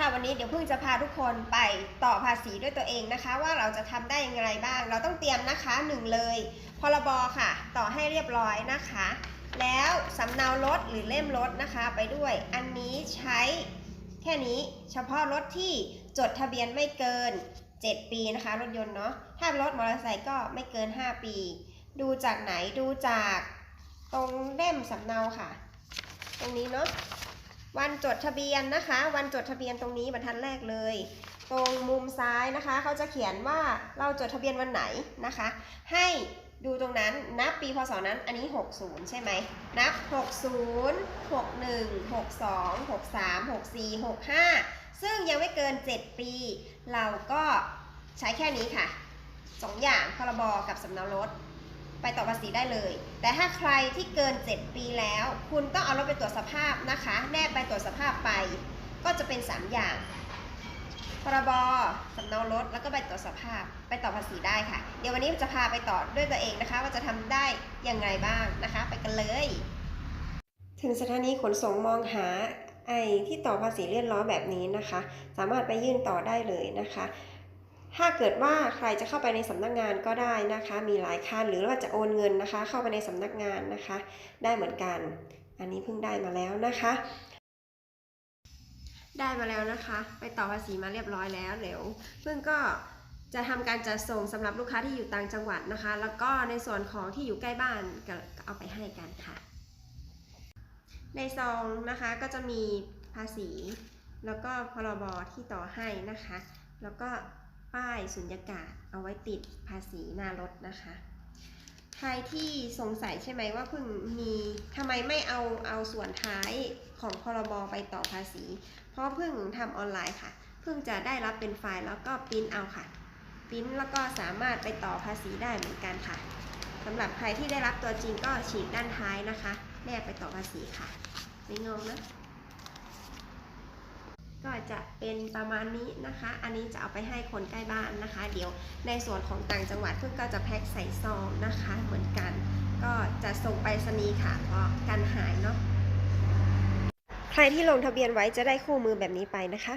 ค่ะวันนี้เดี๋ยวเพิ่งจะพาทุกคนไปต่อภาษีด้วยตัวเองนะคะ ว่าเราจะทำได้อย่างไรบ้าง เราต้องเตรียมนะคะหนึ่งเลยพรบค่ะ ต่อให้เรียบร้อยนะคะ แล้วสำเนารถหรือเล่มรถนะคะไปด้วย อันนี้ใช้แค่นี้เฉพาะรถที่จดทะเบียนไม่เกิน 7 ปีนะคะ รถยนต์เนาะถ้ารถมอเตอร์ไซค์ก็ไม่เกิน 5 ปี ดูจากไหนดูจากตรงเล่มสำเนาค่ะ ตรงนี้เนาะ วันจดทะเบียนนะคะ วันจดทะเบียนตรงนี้บรรทัดแรกเลย ตรงมุมซ้ายนะคะเขาจะเขียนว่าเราจดทะเบียนวันไหนนะคะ ให้ดูตรงนั้นนับปีพศนั้นอันนี้ 60 ใช่ไหมนับ 60 61 62 63 64 65 ซึ่งยังไม่เกิน 7 ปี เราก็ใช้แค่นี้ค่ะสองอย่างพรบกับสำเนารถ ไปต่อภาษีได้เลย แต่ถ้าใครที่เกิน 7 ปีแล้ว คุณต้องเอารถไปตรวจสภาพนะคะ แนบไปตรวจสภาพไป ก็จะเป็น 3 อย่าง พรบสำเนารถ แล้วก็ไปตรวจสภาพ ไปต่อภาษีได้ค่ะ เดี๋ยววันนี้จะพาไปต่อด้วยตัวเองนะคะ ว่าจะทำได้ย่างไรบ้างนะคะ ไปกันเลย ถึงสถานีขนส่งมองหาไอ้ที่ต่อภาษีเลื่อนล้อแบบนี้นะคะ สามารถไปยื่นต่อได้เลยนะคะ ถ้าเกิดว่าใครจะเข้าไปในสำนักงานก็ได้นะคะ มีหลายคันหรือว่าจะโอนเงินนะคะ เข้าไปในสำนักงานนะคะ ได้เหมือนกัน อันนี้เพิ่งได้มาแล้วนะคะ ได้มาแล้วนะคะ ไปต่อภาษีมาเรียบร้อยแล้วเดี๋ยวเพิ่งก็จะทำการจัดส่งสำหรับลูกค้าที่อยู่ต่างจังหวัดนะคะ แล้วก็ในส่วนของที่อยู่ใกล้บ้านก็เอาไปให้กันค่ะ ในซองนะคะก็จะมีภาษี แล้วก็พรบที่ต่อให้นะคะ แล้วก็ ป้ายสุญญากาศ เอาไว้ติดภาษีหน้ารถนะคะ ใครที่สงสัยใช่ไหมว่าเพิ่งมีทำไมไม่เอาเอาส่วนท้ายของพรบไปต่อภาษี เพราะเพิ่งทำออนไลน์ค่ะ เพิ่งจะได้รับเป็นไฟล์แล้วก็ปริ้นเอาค่ะปริ้นแล้วก็สามารถไปต่อภาษีได้เหมือนกันค่ะสำหรับใครที่ได้รับตัวจริงก็ฉีกด้านท้ายนะคะ แนบไปต่อภาษีค่ะ ไม่งงนะ ก็จะเป็นประมาณนี้นะคะ อันนี้จะเอาไปให้คนใกล้บ้านนะคะ เดี๋ยวในส่วนของต่างจังหวัดเพื่อก็จะแพ็คใส่ซองนะคะเหมือนกัน ก็จะส่งไปสนีค่ะเพราะกันหายเนาะใครที่ลงทะเบียนไว้จะได้คู่มือแบบนี้ไปนะคะ